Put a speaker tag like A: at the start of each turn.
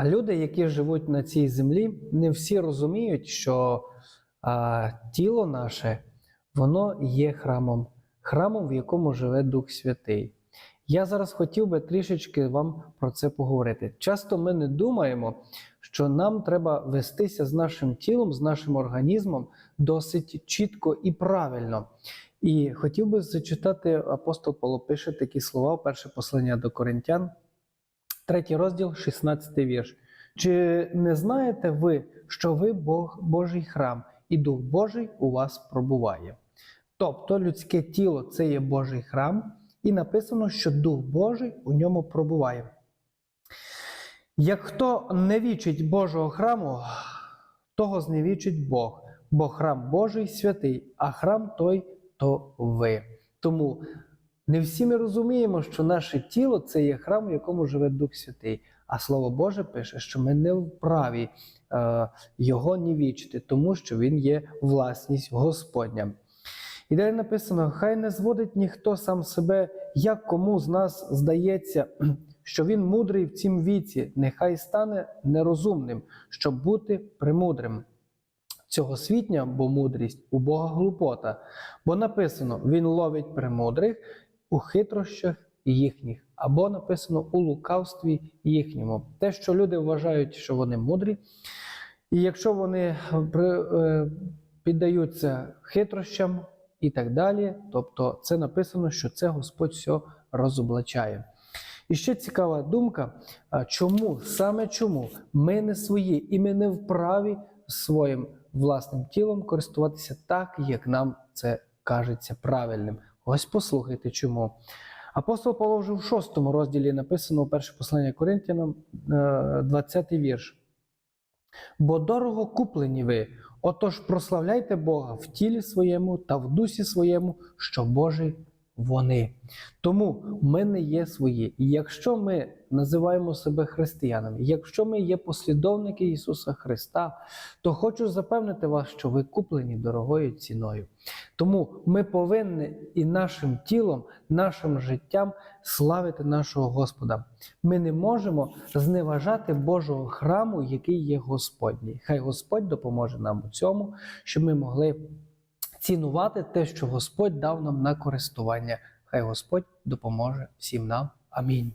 A: А люди, які живуть на цій землі, не всі розуміють, що а, тіло наше, воно є храмом, храмом, в якому живе Дух Святий. Я зараз хотів би трішечки вам про це поговорити. Часто ми не думаємо, що нам треба вестися з нашим тілом, з нашим організмом досить чітко і правильно. І хотів би зачитати апостол Павло пише такі слова, перше послання до Коринтян, третій розділ, 16 вірш. Чи не знаєте ви, що ви Бог, Божий храм, і Дух Божий у вас пробуває? Тобто людське тіло це є Божий храм, і написано, що Дух Божий у ньому пробуває. Як хто не вічить Божого храму, того зневічить Бог, бо храм Божий святий, а храм той то ви. Тому не всі ми розуміємо, що наше тіло це є храм, в якому живе Дух Святий. А Слово Боже пише, що ми не вправі е, його нівічити, тому що він є власність Господня. І далі написано: хай не зводить ніхто сам себе, як кому з нас здається, що він мудрий в цім віці, нехай стане нерозумним, щоб бути премудрим. Цього світня, бо мудрість у Бога глупота, бо написано: Він ловить премудрих у хитрощах їхніх, або написано у лукавстві їхньому. Те, що люди вважають, що вони мудрі, і якщо вони е, піддаються хитрощам і так далі, тобто це написано, що це Господь все розоблачає. І ще цікава думка, чому, саме чому ми не свої і ми не вправі своїм власним тілом користуватися так, як нам це кажеться правильним. Ось послухайте чому. Апостол Павло вже в шостому розділі написано у перше послання Коринтянам, е, 20 вірш. Бо дорого куплені ви, отож прославляйте Бога в тілі своєму та в дусі своєму, що Божий вони. Тому ми не є свої. І якщо ми називаємо себе християнами, якщо ми є послідовники Ісуса Христа, то хочу запевнити вас, що ви куплені дорогою ціною. Тому ми повинні і нашим тілом, нашим життям славити нашого Господа. Ми не можемо зневажати Божого храму, який є Господній. Хай Господь допоможе нам у цьому, щоб ми могли цінувати те, що Господь дав нам на користування. Хай Господь допоможе всім нам. Амінь.